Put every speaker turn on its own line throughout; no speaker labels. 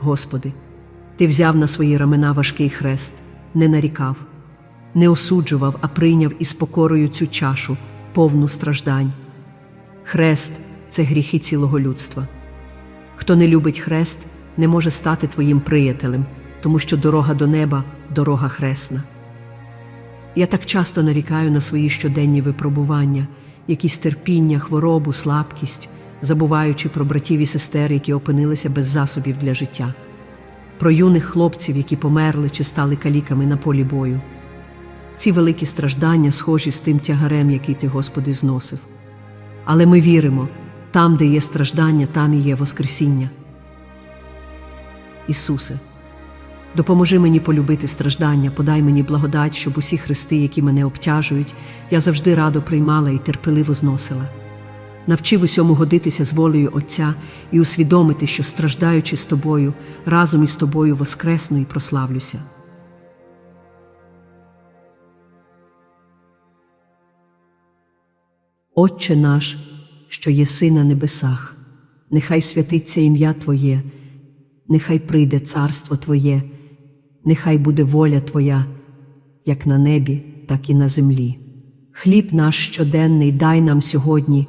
Господи, Ти взяв на свої рамена важкий хрест, не нарікав, не осуджував, а прийняв із покорою цю чашу, повну страждань. Хрест це гріхи цілого людства. Хто не любить хрест, не може стати твоїм приятелем, тому що дорога до неба дорога хресна. Я так часто нарікаю на свої щоденні випробування, якісь терпіння, хворобу, слабкість, забуваючи про братів і сестер, які опинилися без засобів для життя, про юних хлопців, які померли чи стали каліками на полі бою. Ці великі страждання схожі з тим тягарем, який ти, Господи, зносив. Але ми віримо, там, де є страждання, там і є Воскресіння. Ісусе, допоможи мені полюбити страждання, подай мені благодать, щоб усі хрести, які мене обтяжують, я завжди радо приймала і терпеливо зносила. Навчи усьому годитися з волею Отця і усвідомити, що, страждаючи з тобою, разом із тобою воскресну і прославлюся. Отче наш, що єси на небесах, нехай святиться ім'я Твоє, нехай прийде царство Твоє, нехай буде воля Твоя, як на небі, так і на землі. Хліб наш щоденний дай нам сьогодні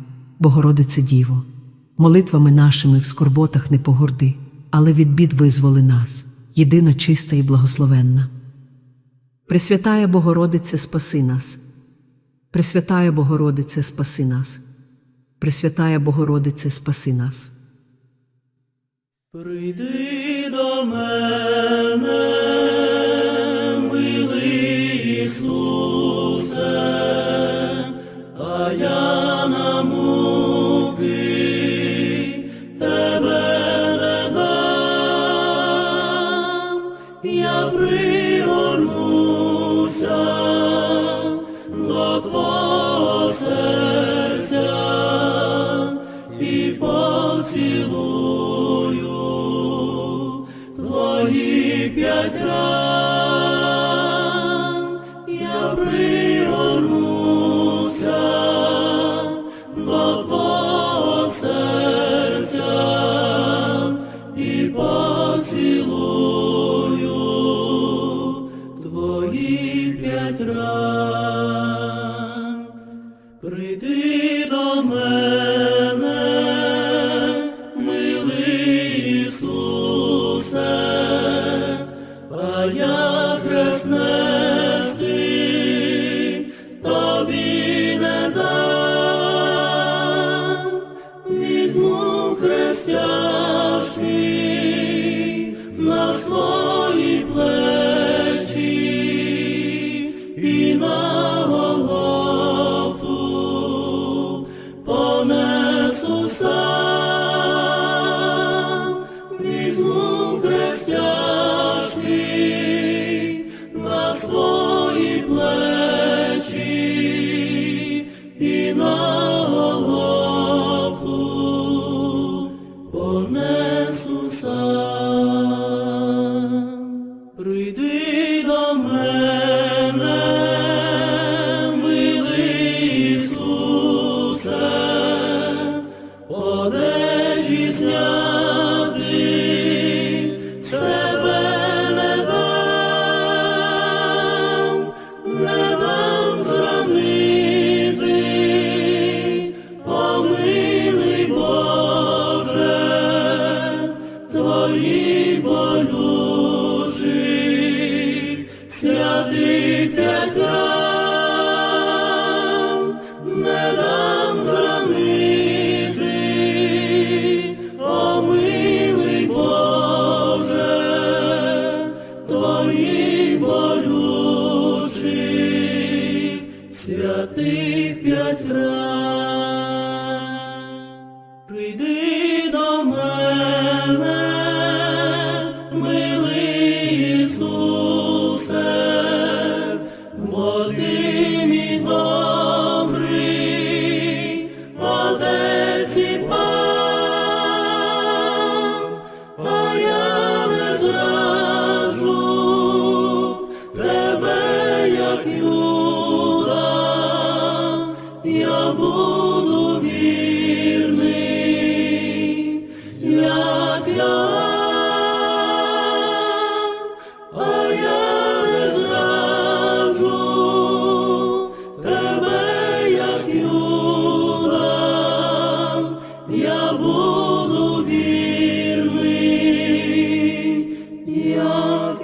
Богородице Діво, молитвами нашими в скорботах не погорди, але від бід визволи нас, єдина чиста і благословенна. Пресвятая Богородице, спаси нас. Пресвятая Богородице, спаси нас. Пресвятая Богородице, спаси нас.
Прийди до мене, п'ять ран, я пригорнуся be. سيعطيك jak